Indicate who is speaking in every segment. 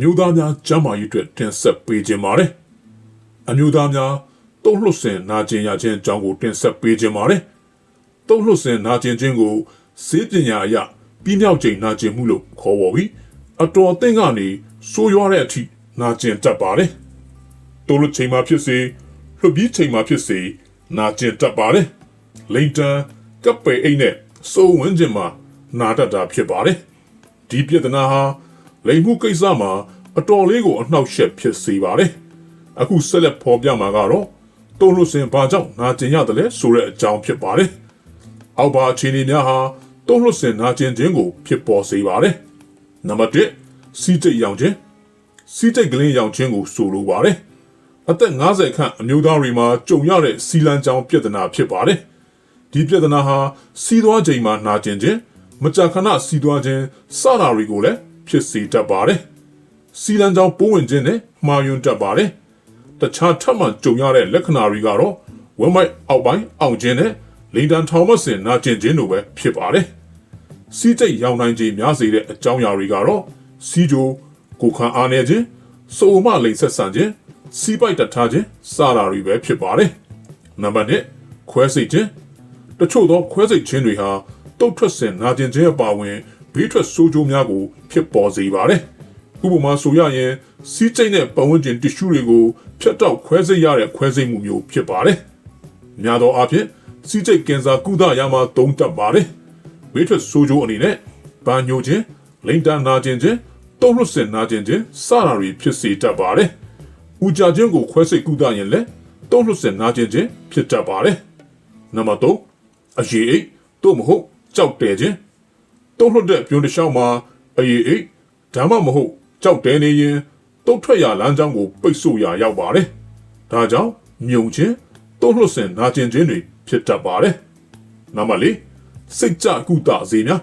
Speaker 1: အမျိုးသားများကျန်းမာရေးအတွက်တင်ဆက်ပေးခြင်းပါတယ်အမျိုးသားများတုံ့လှုပ်ဆင်နာကျင်ရခြင်းအကြောင်းကိုတင်ဆက်ပေးခြင်းပါတယ်တုံ့လှုပ်ဆင်နာကျင်ခြင်းကိုစေပညာအရပြီးမြောက်ချိန်နာကျင်မှုလို့ခေါ်ပေါ်ပြီးအတော်အသင့်ကနေဆိုးရွားတဲ့အထိနာကျင်တတ်ပါတယ်တုံ့လှုပ်ချိန်မှာဖြစ်စေလှုပ်ပြီးချိန်မှာဖြစ်စေနာကျင်တတ်ပါတယ်လိန်တန်ကပ်ပေအိတ်နဲ့စိုးဝန်းကျင်မှာနာတတ်တာဖြစ်ပါတယ်ဒီပြဿနာဟာ လိမ်မှုကိစ္စမှာအတော်လေးကိုအနှောက်အယှက်ဖြစ်စေပါတယ်အခုဆက်လက်ဖော်ပြမှာကတော့တုံ့လို့စင်ဘာကြောင့်နာကျင်ရတယ်လဲဆိုတဲ့အကြောင်းဖြစ်ပါတယ်အောက်ပါအခြေအနေများဟာတုံ့လို့စင်နာကျင်ခြင်းကို ဖြစ်ပေါ်စေပါတယ်နံပါတ်1စီးတိတ်ရောင်ခြင်းစီးတိတ်ကလေးရောင်ခြင်းကိုဆိုလိုပါတယ်အသက်50ခန့်အမျိုးသားတွေမှာကြုံရတဲ့စီလန်းကြောင်ပြဿနာဖြစ်ပါတယ်ဒီပြဿနာဟာစီးသွားချိန်မှာနာကျင်ခြင်းမကြာခဏစီးသွားခြင်းစတာတွေကိုလည်း ဖြစ်စေတတ်ပါတယ်စီလန်းကြောင်ပိုးဝင်ခြင်းနဲ့မှားယွင်းတတ်ပါတယ်တခြားထပ်မံကြုံရတဲ့လက္ခဏာတွေကတော့ဝမ်းမိုက်အောက်ပိုင်းအောင်ခြင်းနဲ့လိန်တန်ထောင်မစင်နာကျင်ခြင်းတို့ပဲဖြစ်ပါတယ်စီးတိတ်ရောင်နိုင်ခြင်းများစေတဲ့အကြောင်းအရာတွေကတော့စီးကြိုကိုခံအားနေခြင်းစုံမလိန်ဆက်ဆန်ခြင်းစီးပိုက်တထားခြင်းစတာတွေပဲဖြစ်ပါတယ်နံပါတ်1ခွဲစိတ်ခြင်းတချို့သောခွဲစိတ်ခြင်းတွေဟာတုတ်ထွက်စင်နာကျင်ခြင်းအပါအဝင် ဘေးထွက်ဆိုးကျိုးများကိုဖြစ်ပေါ်စေပါတယ်ဥပမာဆိုရရင်စီးကျိတ်နဲ့ပတ်ဝန်းကျင်တ िश ူးတွေကိုဖြတ်တောက်ခွဲစိတ်ရတဲ့ခွဲစိတ်မှုမျိုးဖြစ်ပါတယ်များသောအားဖြင့်စီးကျိတ်ကင်ဆာကုသရာမှာသုံးတတ်ပါတယ်ဘေးထွက်ဆိုးကျိုးအနေနဲ့ဘာညိုခြင်းလိန်တန်နာကျင်ခြင်းတုံ့လွတ်စင်နာကျင်ခြင်းစတာတွေဖြစ်စေတတ်ပါတယ်ဥကြခြင်းကိုခွဲစိတ်ကုသရင်လည်းတုံ့လွတ်စင်နာကျင်ခြင်းဖြစ်တတ်ပါတယ်နံပါတ်3အရေးအိတ်တို့မဟုတ်ကြောက်တယ်ခြင်း တုံ့လွတ်တဲ့ပြုံးတစ်လျှောက်မှာအရေးအိတ်ဒါမှမဟုတ်ကြောက်တယ်နေရင်တုတ်ထွက်ရလမ်းကြောင်းကိုပိတ်ဆို့ရရောက်ပါတယ်ဒါကြောင့်မြုံခြင်းတုံ့လွတ်စင်နာကျင်ခြင်းတွေဖြစ်တတ်ပါတယ်နံပါတ်4စိတ်ကြကုသစေများ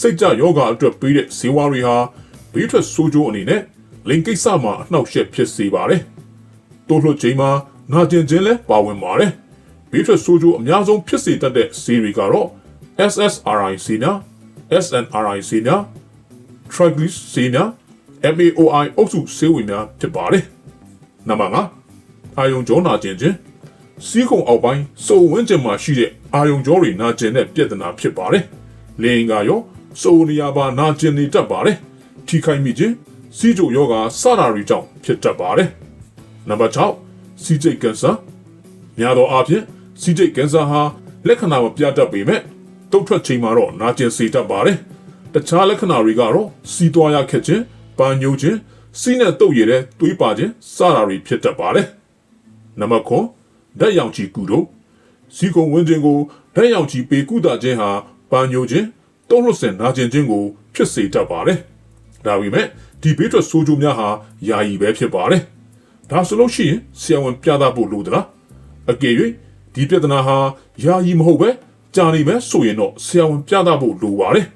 Speaker 1: စိတ်ကြယောဂအတွက်ပေးတဲ့ဇေဝတွေဟာဘေးထွက်ဆိုးကျိုးအနေနဲ့လိင်ကိစ္စမှာအနှောက်အယှက်ဖြစ်စေပါတယ်တိုးလွှတ်ချိန်မှာနာကျင်ခြင်းလည်းပါဝင်ပါတယ်ဘေးထွက်ဆိုးကျိုးအများဆုံးဖြစ်စေတတ်တဲ့ဆေးတွေကတော့ SSRI ဆေးများ SNRI ဆေးများ Triglyc ဆေးများ MAOI အုပ်စုဆေးဝင်များဖြစ်ပါတယ်နံပါတ်5အာယုံကြောနာကျင်ခြင်းစီးခုံအောက်ပိုင်းစုံဝန်းကျင်မှာရှိတဲ့အာယုံကြောတွေနာကျင်တဲ့ပြဿနာဖြစ်ပါတယ်လင်ကရောစုံနေရာပါနာကျင်နေတတ်ပါတယ်ထိခိုက်မိခြင်းစီးကြိုယောဂါစတာတွေကြောင့်ဖြစ်တတ်ပါတယ်နံပါတ်6စီးကျိတ်ကင်ဆာများသောအားဖြင့်စီးကျိတ်ကင်ဆာဟာလက္ခဏာမပြတတ်ပေမဲ့ တုတ်ထွက်ချိန်မှာတော့နာကျင်စေတတ်ပါတယ်တခြားလက္ခဏာတွေကတော့စီးသွားရခက်ခြင်းပန်းညိုခြင်းစီးနဲ့တုပ်ရည်တဲ့သွေးပါခြင်းစတာတွေဖြစ်တတ်ပါတယ်နံပါတ်9ဓာတ်ရောင်ခြည်ကုတို့စီကုံဝင်းခြင်းကိုဓာတ်ရောင်ခြည်ပေကုသခြင်းဟာပန်းညိုခြင်းတုံးလွတ်စင်နာကျင်ခြင်းကိုဖြစ်စေတတ်ပါတယ်ဒါပေမဲ့ဒီဘေးထွက်ဆိုးကျိုးများဟာယာယီပဲဖြစ်ပါတယ်ဒါဆိုလို့ရှိရင်ဆရာဝန်ပြသဖို့လိုသလားအကယ်၍ဒီပြဿနာဟာယာယီမဟုတ်ပဲ ကြာနေပဲဆိုရင်တော့ဆရာဝန်ပြသဖို့လိုပါတယ်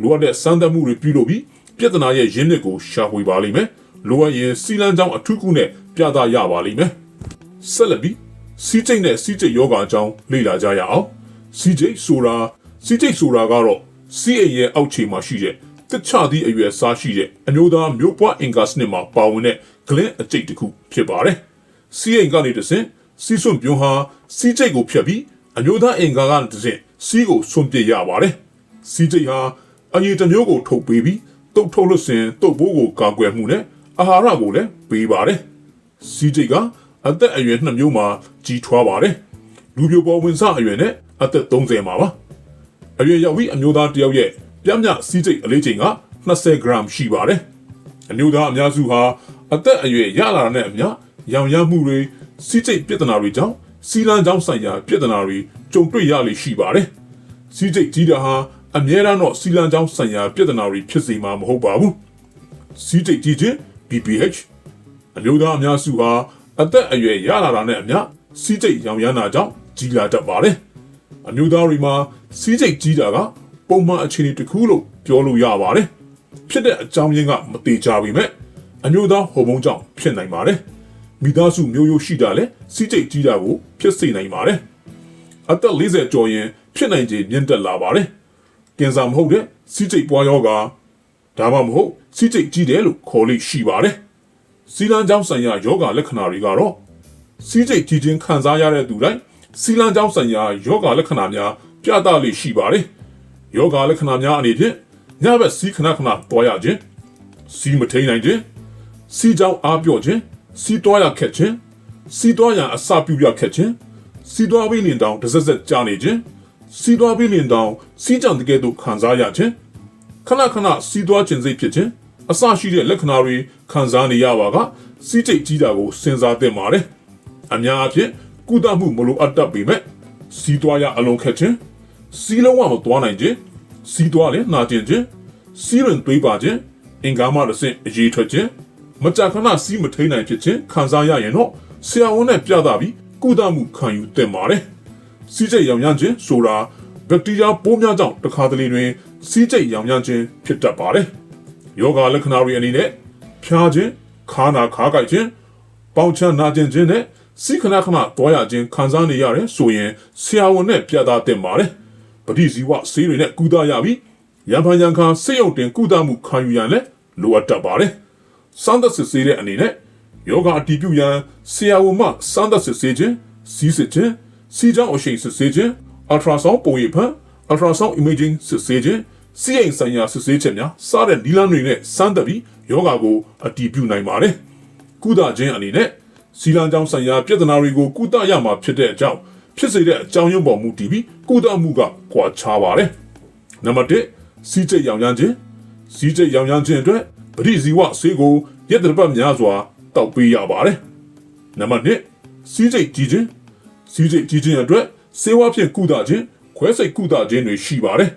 Speaker 1: လိုအပ်တဲ့စမ်းသပ်မှုတွေပြုလုပ်ပြီးပြဿနာရဲ့ရင်းမြစ်ကိုရှာဖွေပါလိမ့်မယ်လိုအပ်ရင်စီလန်းချောင်းအထူးကုနဲ့ပြသရပါလိမ့်မယ်ဆက်လက်ပြီးစီးကျိတ်နဲ့စီးကျိတ်ယောဂအကြောင်းလေ့လာကြရအောင်စီးကျိတ်ဆိုတာစီးကျိတ်ဆိုတာကတော့စီးအိမ်ရဲ့အောက်ခြေမှာရှိတဲ့တခြားသည့်အရွယ်စားရှိတဲ့အမျိုးသားမျိုးပွားအင်္ဂါစနစ်မှာပါဝင်တဲ့ဂလင်းအကျိတ်တစ်ခုဖြစ်ပါတယ်စီးအိမ်ကနေတဆင့်စီးစွန့်ပြုံးဟာစီးကျိတ်ကိုဖြတ်ပြီး အမျိုးသားအင်္ဂါကနေတဆင့်စီးကိုဆွန့်ပစ်ရပါတယ်စီးကျိတ်ဟာအရေးတစ်မျိုးကိုထုတ်ပေးပြီးတုတ်ထုတ်လို့စင်တုတ်ဘိုးကိုကာကွယ်မှုနဲ့အာဟာရကိုလည်းပေးပါတယ်စီးကျိတ်ကအသက်အရွယ်နှစ်မျိုးမှာကြီးထွားပါတယ်လူပြိုပေါ်ဝင်စအရွယ်နဲ့အသက်30မှာပါအရွယ်ရောက်ပြီးအမျိုးသားတစ်ယောက်ရဲ့ပြင်းပြစီးကျိတ်အလေးချိန်က20 gram ရှိပါတယ်အမျိုးသားအများစုဟာအသက်အရွယ်ရလာတဲ့နဲ့အမျှရောင်ရမ်းမှုတွေစီးကျိတ်ပြဿနာတွေကြောင့် စီလန်းကြောင်းဆိုင်ရာပြဿနာတွေကြုံတွေ့ရလေရှိပါတယ်စီးကျိတ်ကြီးတာဟာအများအားတော့စီလန်းကြောင်းဆိုင်ရာပြဿနာတွေဖြစ်စေမှာမဟုတ်ပါဘူးစီးကျိတ်ကြီးခြင်း BPH အမျိုးသားအများစုဟာအသက်အရွယ်ရလာတာနဲ့အမျှစီးကျိတ်ရောင်ရမ်းတာကြောင့်ကြီးလာတတ်ပါတယ်အမျိုးသားတွေမှာစီးကျိတ်ကြီးတာကပုံမှန်အခြေအနေတစ်ခုလို့ပြောလို့ရပါတယ်ဖြစ်တဲ့အကြောင်းရင်းကမသေးကြပေမဲ့အမျိုးသားဟော်မုန်းကြောင့်ဖြစ်နိုင်ပါတယ် မိသားစုမျိုးရိုးရှိတာလဲစီးကျိတ်ကြီးတာကိုဖြစ်စေနိုင်ပါတယ်အသက်40ကျော်ရင်ဖြစ်နိုင်ခြေမြင့်တက်လာပါတယ်ကင်ဆာမဟုတ်တဲ့စီးကျိတ်ပွားရောဂါတဒါမှမဟုတ်စီးကျိတ်ကြီးတယ်လို့ခေါ်လိရှိပါတယ်စီလန်းကြောင်းဆိုင်ရာယောဂလက္ခဏာတွေကတော့စီးကျိတ်ကြီးခြင်းခံစားရတဲ့သူတိုင်းစီလန်းကြောင်းဆိုင်ရာယောဂလက္ခဏာများပြသလိရှိပါတယ်ယောဂလက္ခဏာများအနေဖြင့်ညဘက်စီးခဏခဏတွားရခြင်းစီးမထိန်နိုင်ခြင်းစီးကြောင်းအားပြော့ခြင်း စီးတွားရခက်ခြင်းစီးတွားရန်အစပြုရခက်ခြင်းစီးတွားပြီးလင်တောင်တစ်စက်စက်ကြာနေခြင်းစီးတွားပြီးလင်တောင်စီးကြံတကယ်သို့ခံစားရခြင်းခဏခဏစီးတွားခြင်းစိတ်ဖြစ်ခြင်းအစရှိတဲ့လက္ခဏာတွေခံစားနေရပါကစီးကျိတ်ကြီးတာကိုစဉ်းစားသင့်ပါတယ်အများအပြားကုသမှုမလိုအပ်တတ်ပေမဲ့စီးတွားရအလုံးခက်ခြင်းစီးလုံးဝမသွားနိုင်ခြင်းစီးတွားလည်းနာကျင်ခြင်းစီးရင်တွေးပါခြင်းအင်္ဂါမတစ်ဆင့်အရေးထွက်ခြင်း မကြာခဏစီးမထိန်နိုင်ဖြစ်ခြင်းခံစားရရင်တော့ဆရာဝန်နဲ့ပြသပြီးကုသမှုခံယူသင့်ပါတယ်စီးကျိတ်ရောင်ရမ်းခြင်းဆိုတာဘက်တီးရီးယားပိုးများကြောင့်တစ်ခါတလေတွင် စီးကျိတ်ရောင်ရမ်းခြင်းဖြစ်တတ်ပါတယ်ယောဂလက္ခဏာတွေအနေနဲ့ဖျားခြင်းခါနာခါကိုက်ခြင်းပေါင်ချမ်းနာကျင်ခြင်းနဲ့စိခဏခဏတွားရခြင်းခံစားနေရတယ်ဆိုရင်ဆရာဝန်နဲ့ပြသသင့်ပါတယ်ပဋိဇီဝဆေးတွေနဲ့ကုသရပြီးရံဖန်ရံခါစိတ်ယုံတင်ကုသမှုခံယူရန်လည်းလိုအပ်တတ်ပါတယ် စမ်းသပ်စစ်ဆေးတဲ့အနေနဲ့ယောဂအတည်ပြုရန်ဆရာဝန်မှစမ်းသပ်စစ်ဆေးခြင်းစီးစစ်ခြင်းစီးကြောင်းအရှိန်စစ်ဆေးခြင်း ultrasound ပုံရိပ်ဖန် ultrasound imaging စစ်ဆေးခြင်းစီးအိမ်ဆိုင်ရာစစ်ဆေးချက်များစတဲ့နီလန်းတွေနဲ့စမ်းသပ်ပြီးယောဂကိုအတည်ပြုနိုင်ပါတယ်ကုသခြင်းအနေနဲ့စီလန်းကြောင်းဆိုင်ရာပြဿနာတွေကိုကုသရမှာဖြစ်တဲ့အကြောင်းဖြစ်စေတဲ့အကြောင်းရင်းပေါ်မူတည်ပြီးကုသမှုကကွာခြားပါတယ်နံပါတ်1စီးကျိတ်ရောင်ရမ်းခြင်းစီးကျိတ်ရောင်ရမ်းခြင်းအတွက် ပရိဇီဝဆေးကိုရက်တပတ်များစွာတောက်ပေးရပါတယ်နံပါတ်2စီးကျိတ်ကြီးခြင်းစီးကျိတ်ကြီးခြင်းအတွက်ဆေးဝါးဖြင့်ကုသခြင်းခွဲစိတ်ကုသခြင်းတွေရှိပါတယ်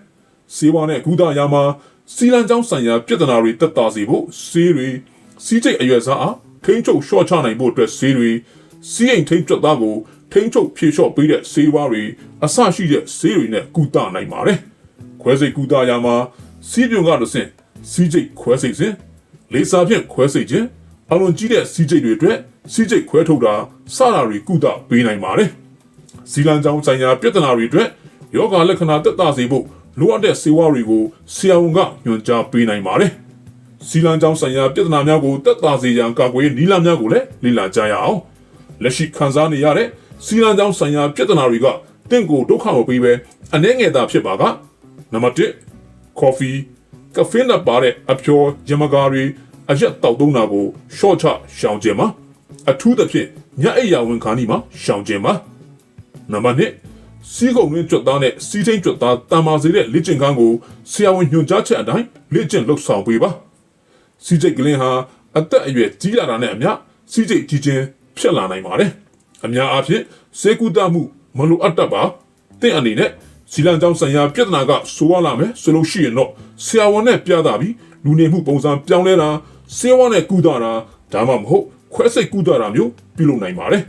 Speaker 1: ဆေးဝါးနဲ့ကုသရာမှာစီလန်းကြောင်းဆိုင်ရာပြဿနာတွေတက်တာစေဖို့ဆေးတွေစီးကျိတ်အရွယ်စားအားထိန်းချုပ်ရှော့ချနိုင်ဖို့အတွက်ဆေးတွေစီးအိမ်ထိန်းချုပ်သားကိုထိန်းချုပ်ဖြေလျှော့ပေးတဲ့ဆေးဝါးတွေအစရှိတဲ့ဆေးတွေနဲ့ကုသနိုင်ပါတယ်ခွဲစိတ်ကုသရာမှာစီးပြုံကတဆင့်စီးကျိတ်ခွဲစိတ်စဉ် လေစာဖြင့်ခွဲစိတ်ခြင်းအလွန်ကြီးတဲ့စီးကျိတ်တွေအတွက်စီးကျိတ်ခွဲထုတ်တာစတာတွေကုသပေးနိုင်ပါတယ်စီလန်းကြောင်းဆိုင်ရာပြဿနာတွေအတွက်ယောဂလက္ခဏာတက်တာစေဖို့လိုအပ်တဲ့ဆေးဝါးတွေကိုဆရာဝန်ကညွှန်ကြားပေးနိုင်ပါတယ်စီလန်းကြောင်းဆိုင်ရာပြဿနာများကိုတက်တာစေရန်ကာကွယ်နီလာများကိုလည်းလေ့လာကြရအောင်လက်ရှိခံစားနေရတဲ့စီလန်းကြောင်းဆိုင်ရာပြဿနာတွေကတင့်ကိုဒုက္ခမပေးပဲအနှဲငယ်သာဖြစ်ပါကနံပါတ်1 coffee ကဖေးနဲ့ပါတဲ့အဖျော်ရမကာတွေအရက်တောက်သုံးတာကိုရှော့ချရှောင်ကျင်ပါအထူးသဖြင့်ညအိယာဝန်ခါနီမှာရှောင်ကျင်ပါနံပါတ်2စီးကုံရင်းကြွတ်သားနဲ့စီးချင်းကြွတ်သားတန်မာစေတဲ့လက်ကျင်ကန်းကိုဆရာဝန်ညွှန်ကြားချက်အတိုင်းလက်ကျင်လှုပ်ဆောင်ပေးပါစီးချိတ်ကလင်းဟာအသက်အရွယ်ကြီးလာတာနဲ့အမျှစီးချိတ်ကြီးချင်းဖြစ်လာနိုင်ပါတယ်အများအားဖြင့်စေကူတာမှုမလိုအပ်တတ်ပါတင့်အနေနဲ့ စီလန်ကြောင့်ဆိုင်ရာပြဿနာကဆိုးရလာမယ်ဆိုလို့ရှိရင်တော့ဆရာဝန်နဲ့ပြတာပြီးလူနေမှုပုံစံပြောင်းလဲတာဆေးဝါးနဲ့ကုသတာဒါမှမဟုတ်ခွဲစိတ်ကုသတာမျိုးပြုလုပ်နိုင်ပါတယ်